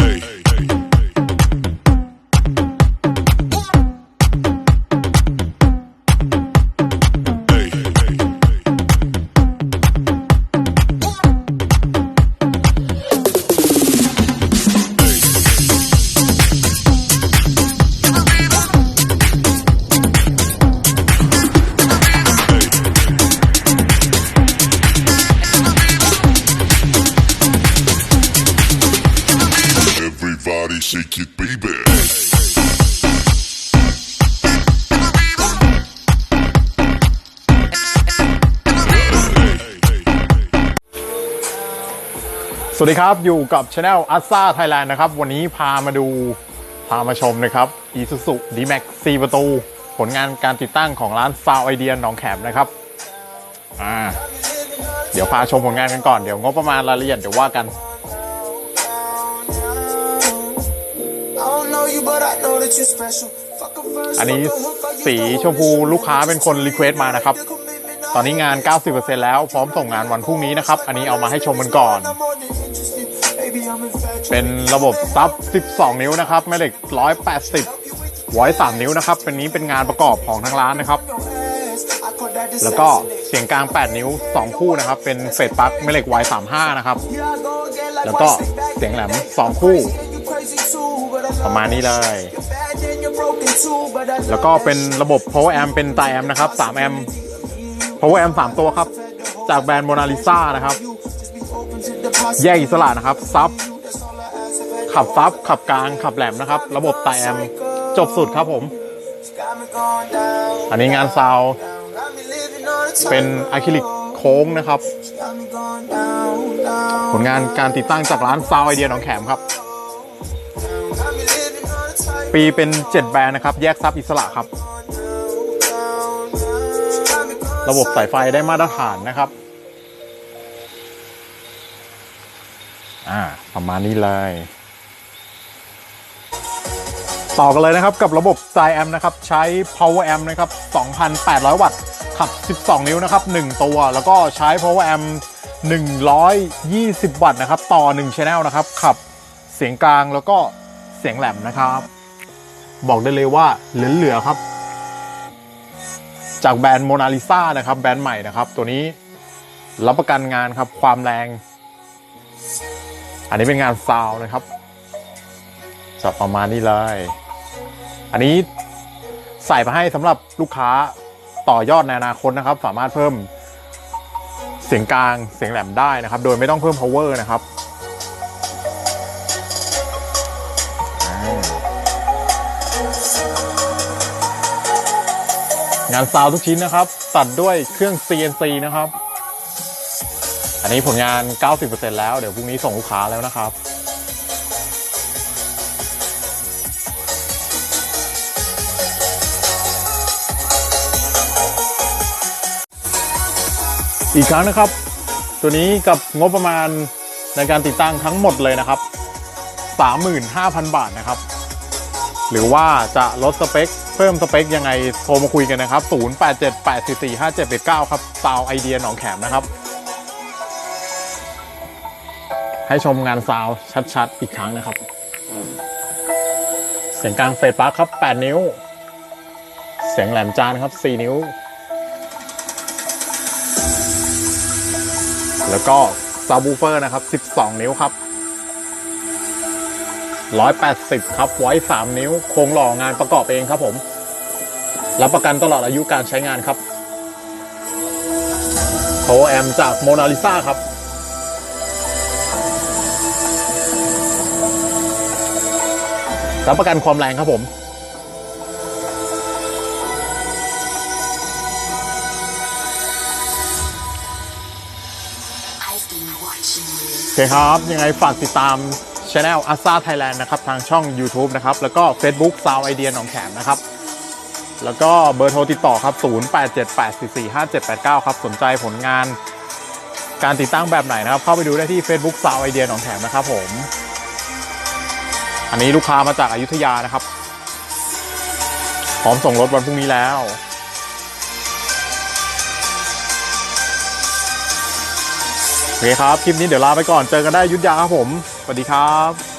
Hey. Shake it, baby. สวัสดีครับ อยู่กับช anel อั s ซ่าไทยแลนด์นะครับ วันนี้พามาดูพามาชมนะครับ Isuzu D-Max 4 ประตู ผลงานการติดตั้งของร้านซาวไอเดียหนองแขมนะครับอ่าเดี๋ยวพาชมผลงานกันก่อน เดี๋ยวงบประมาณรายละเอียดเดี๋ยวว่ากัน อันนี้ fuck a hook, or you สี know ชมพูลูกค้าเป็นคนรีเควสต์มานะครับ the commitment ตอนนี้งาน 90%แล้วพร้อมส่งงานวันพรุ่งนี้นะครับ อันนี้เอามาให้ชมกันก่อน I'm more than interested. Baby, I'm infatuated. เป็นระบบซับ 12 นิ้วนะครับ แม่เหล็ก 180ไว้3นิ้วนะครับ เป็นนี้เป็นงานประกอบของทางร้านนะครับ No ass. I call that แล้วก็ assassinate. เสียงกลาง 8 นิ้ว 2 คู่นะครับ เป็นเฟดปลั๊กแม่เหล็ก Y 35 นะครับ Here I go again, like แล้วก็ why sit back เสียงแหลม and 2คู่ ประมาณนี้เลย แล้วก็เป็นระบบ power amp เป็นไตแอมนะครับ3 amp power amp 3ตัวครับ จากแบรนด์โมนาลิซานะครับ แยกอิสระนะครับ ซับ ขับซับ ขับกลาง ขับแหลมนะครับ ระบบไตแอม จบสุดครับผม อันนี้งานซาว เป็นอะคริลิกโค้งนะครับ ผลงานการติดตั้งจากร้านซาวไอเดียหนองแขมครับ ปีเป็น 7 แบรนด์นะครับ แยกซับอิสระครับ ระบบสายไฟได้มาตรฐานนะครับ อ่า ประมาณนี้เลย ต่อกันเลยนะครับกับระบบไ y แอมนะครับ ใช้ power amp นะครับ 2,800 วัตต์ ขับ 12 นิ้วนะครับ 1 ตัว แล้วก็ใช้ power amp 120 วัตต์นะครับ ต่อ 1 channel นะครับ ขับเสียงกลางแล้วก็เสียงแหลมนะครับ บอกได้เลยว่าเหลือๆครับ จากแบรนด์โมนาลิซานะครับ แบรนด์ใหม่นะครับ ตัวนี้รับประกันงานครับความแรง อันนี้เป็นงานซาวนะครับจะประมาณนี้เลย อันนี้ใส่มาให้สำหรับลูกค้าต่อยอดในอนาคตนะครับ สามารถเพิ่มเสียงกลางเสียงแหลมได้นะครับ โดยไม่ต้องเพิ่ม power นะครับ งานซาวทุกชิ้นนะครับ ตัดด้วยเครื่อง CNC นะครับ อันนี้ผลงาน 90%แล้ว เดี๋ยวพรุ่งนี้ส่งลูกค้าแล้วนะครับอีกครั้งนะครับ ตัวนี้กับงบประมาณในการติดตั้งทั้งหมดเลยนะครับ 35,000 บาทนะครับ หรือว่าจะลดสเปค พิ่มสเปคยังไงโทรมาคุยกันนะครับ 0878445789 ครับซาวไอเดียหนองแขมนะครับ ให้ชมงานซาวชัดๆ อีกครั้งนะครับ เสียงกลางเฟดปลั๊กครับ 8 นิ้ว เสียงแหลมจานครับ 4 นิ้ว แล้วก็ซาวบูเฟอร์นะครับ 12 นิ้วครับ 180 ครับไว้ 3 นิ้ว โครงหล่องานประกอบเองครับผม รับประกันตลอดอายุการใช้งานครับ Power Amp จากโมนาลิซาครับรับประกันความแรงครับผม I've been watching you. โอเคครับ ยังไงฝากติดตาม ช anel a s a Thailand นะครับทางช่อง YouTube นะครับ แล้วก็ Facebook ซาวไอเดียหนองแขมนะครับ แล้วก็เบอร์โทรติดต่อครับ 0878445789 ครับ สนใจผลงานการติดตั้งแบบไหนนะครับ เข้าไปดูได้ที่ Facebook ซาวไอเดียหนองแขมนะครับผม อันนี้ลูกค้ามาจากอายุทยานะครับ พร้อมส่งรถวันพรุ่งนี้แล้วโอเคครับ คลิปนี้เดี๋ยวลาไปก่อน เจอกันได้ยุทธยาครับผม วัสดีครับ